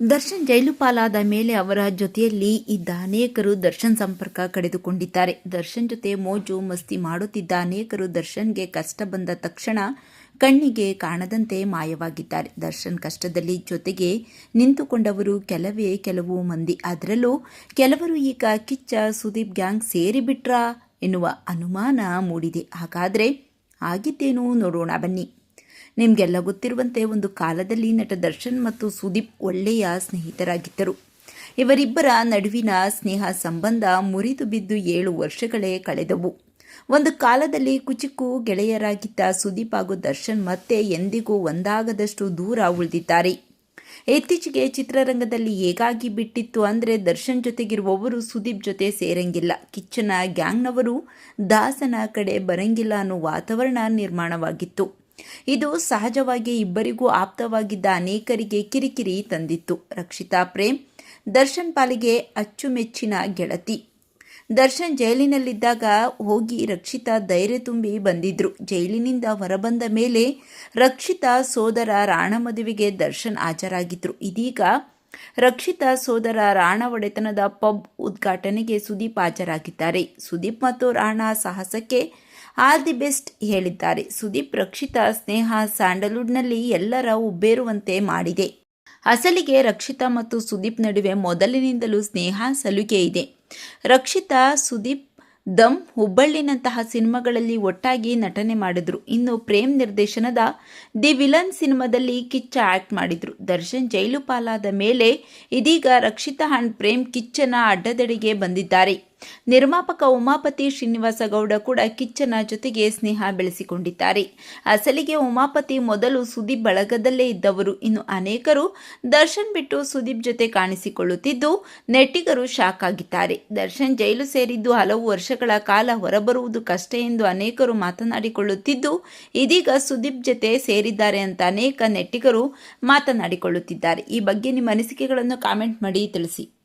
ದರ್ಶನ್ ಜೈಲುಪಾಲಾದ ಮೇಲೆ ಅವರ ಜೊತೆಯಲ್ಲಿ ಇದ್ದ ಅನೇಕರು ದರ್ಶನ್ ಸಂಪರ್ಕ ಕಡಿದುಕೊಂಡಿದ್ದಾರೆ ದರ್ಶನ್ ಜೊತೆ ಮೋಜು ಮಸ್ತಿ ಮಾಡುತ್ತಿದ್ದ ಅನೇಕರು ದರ್ಶನ್ಗೆ ಕಷ್ಟ ಬಂದ ತಕ್ಷಣ ಕಣ್ಣಿಗೆ ಕಾಣದಂತೆ ಮಾಯವಾಗಿದ್ದಾರೆ. ದರ್ಶನ್ ಕಷ್ಟದಲ್ಲಿ ಜೊತೆಗೆ ನಿಂತುಕೊಂಡವರು ಕೆಲವೇ ಕೆಲವು ಮಂದಿ. ಅದರಲ್ಲೂ ಕೆಲವರು ಈಗ ಕಿಚ್ಚ, ಸುದೀಪ್ ಗ್ಯಾಂಗ್ ಸೇರಿಬಿಟ್ರಾ ಎನ್ನುವ ಅನುಮಾನ ಮೂಡಿದೆ. ಹಾಗಾದರೆ ಆಗಿದ್ದೇನು ನೋಡೋಣ ಬನ್ನಿ. ನಿಮಗೆಲ್ಲ ಗೊತ್ತಿರುವಂತೆ ಒಂದು ಕಾಲದಲ್ಲಿ ನಟ ದರ್ಶನ್ ಮತ್ತು ಸುದೀಪ್ ಒಳ್ಳೆಯ ಸ್ನೇಹಿತರಾಗಿದ್ದರು. ಇವರಿಬ್ಬರ ನಡುವಿನ ಸ್ನೇಹ ಸಂಬಂಧ ಮುರಿದು ಬಿದ್ದು ಏಳು ವರ್ಷಗಳೇ ಕಳೆದವು. ಒಂದು ಕಾಲದಲ್ಲಿ ಕುಚಿಕು ಗೆಳೆಯರಾಗಿದ್ದ ಸುದೀಪ್ ಹಾಗೂ ದರ್ಶನ್ ಮತ್ತೆ ಎಂದಿಗೂ ಒಂದಾಗದಷ್ಟು ದೂರ ಉಳಿದಿದ್ದಾರೆ. ಇತ್ತೀಚೆಗೆ ಚಿತ್ರರಂಗದಲ್ಲಿ ಹೇಗಾಗಿ ಬಿಟ್ಟಿತ್ತು ಅಂದರೆ ದರ್ಶನ್ ಜೊತೆಗಿರುವವರು ಸುದೀಪ್ ಜೊತೆ ಸೇರಂಗಿಲ್ಲ. ಕಿಚ್ಚನ ಗ್ಯಾಂಗ್ನವರು ದಾಸನ ಕಡೆ ಬರಂಗಿಲ್ಲ ಅನ್ನೋ ವಾತಾವರಣ ನಿರ್ಮಾಣವಾಗಿತ್ತು. ಇದು ಸಹಜವಾಗಿ ಇಬ್ಬರಿಗೂ ಆಪ್ತವಾಗಿದ್ದ ಅನೇಕರಿಗೆ ಕಿರಿಕಿರಿ ತಂದಿತ್ತು. ರಕ್ಷಿತಾ ಪ್ರೇಮ್, ದರ್ಶನ್ ಪಾಲಿಗೆ ಅಚ್ಚುಮೆಚ್ಚಿನ ಗೆಳತಿ. ದರ್ಶನ್ ಜೈಲಿನಲ್ಲಿದ್ದಾಗ ಹೋಗಿ ರಕ್ಷಿತಾ ಧೈರ್ಯ ತುಂಬಿ ಬಂದಿದ್ರು. ಜೈಲಿನಿಂದ ಹೊರಬಂದ ಮೇಲೆ ರಕ್ಷಿತಾ ಸೋದರ ರಾಣ ಮದುವೆಗೆ ದರ್ಶನ್ ಹಾಜರಾಗಿದ್ರು. ಇದೀಗ ರಕ್ಷಿತಾ ಸೋದರ ರಾಣ ಒಡೆತನದ ಪಬ್ ಉದ್ಘಾಟನೆಗೆ ಸುದೀಪ್ ಹಾಜರಾಗಿದ್ದಾರೆ. ಸುದೀಪ್ ಮತ್ತು ರಾಣಾ ಸಾಹಸಕ್ಕೆ ಆಲ್ ದಿ ಬೆಸ್ಟ್ ಹೇಳಿದ್ದಾರೆ. ಸುದೀಪ್ ರಕ್ಷಿತಾ ಸ್ನೇಹ ಸ್ಯಾಂಡಲ್ವುಡ್ನಲ್ಲಿ ಎಲ್ಲರ ಉಬ್ಬೇರುವಂತೆ ಮಾಡಿದೆ. ಅಸಲಿಗೆ ರಕ್ಷಿತಾ ಮತ್ತು ಸುದೀಪ್ ನಡುವೆ ಮೊದಲಿನಿಂದಲೂ ಸ್ನೇಹ ಸಲುಗೆ ಇದೆ. ರಕ್ಷಿತಾ, ಸುದೀಪ್ ದಮ್ ಹುಬ್ಬಳ್ಳಿನಂತಹ ಸಿನಿಮಾಗಳಲ್ಲಿ ಒಟ್ಟಾಗಿ ನಟನೆ ಮಾಡಿದ್ರು. ಇನ್ನು ಪ್ರೇಮ್ ನಿರ್ದೇಶನದ ದಿ ವಿಲನ್ ಸಿನಿಮಾದಲ್ಲಿ ಕಿಚ್ಚ ಆಕ್ಟ್ ಮಾಡಿದ್ರು. ದರ್ಶನ್ ಜೈಲು ಪಾಲಾದ ಮೇಲೆ ಇದೀಗ ರಕ್ಷಿತಾ ಅಂಡ್ ಪ್ರೇಮ್ ಕಿಚ್ಚನ ಅಡ್ಡದಡಿಗೆ ಬಂದಿದ್ದಾರೆ. ನಿರ್ಮಾಪಕ ಉಮಾಪತಿ ಶ್ರೀನಿವಾಸ ಗೌಡ ಕೂಡ ಕಿಚ್ಚನ ಜೊತೆಗೆ ಸ್ನೇಹ ಬೆಳೆಸಿಕೊಂಡಿದ್ದಾರೆ. ಅಸಲಿಗೆ ಉಮಾಪತಿ ಮೊದಲು ಸುದೀಪ್ ಬಳಗದಲ್ಲೇ ಇದ್ದವರು. ಇನ್ನು ಅನೇಕರು ದರ್ಶನ್ ಬಿಟ್ಟು ಸುದೀಪ್ ಜೊತೆ ಕಾಣಿಸಿಕೊಳ್ಳುತ್ತಿದ್ದು, ನೆಟ್ಟಿಗರು ಶಾಕ್ ಆಗಿದ್ದಾರೆ. ದರ್ಶನ್ ಜೈಲು ಸೇರಿದ್ದು ಹಲವು ವರ್ಷಗಳ ಕಾಲ ಹೊರಬರುವುದು ಕಷ್ಟ ಎಂದು ಅನೇಕರು ಮಾತನಾಡಿಕೊಳ್ಳುತ್ತಿದ್ದು, ಇದೀಗ ಸುದೀಪ್ ಜೊತೆ ಸೇರಿದ್ದಾರೆ ಅಂತ ಅನೇಕ ನೆಟ್ಟಿಗರು ಮಾತನಾಡಿಕೊಳ್ಳುತ್ತಿದ್ದಾರೆ. ಈ ಬಗ್ಗೆ ನಿಮ್ಮ ಅನಿಸಿಕೆಗಳನ್ನು ಕಾಮೆಂಟ್ ಮಾಡಿ ತಿಳಿಸಿ.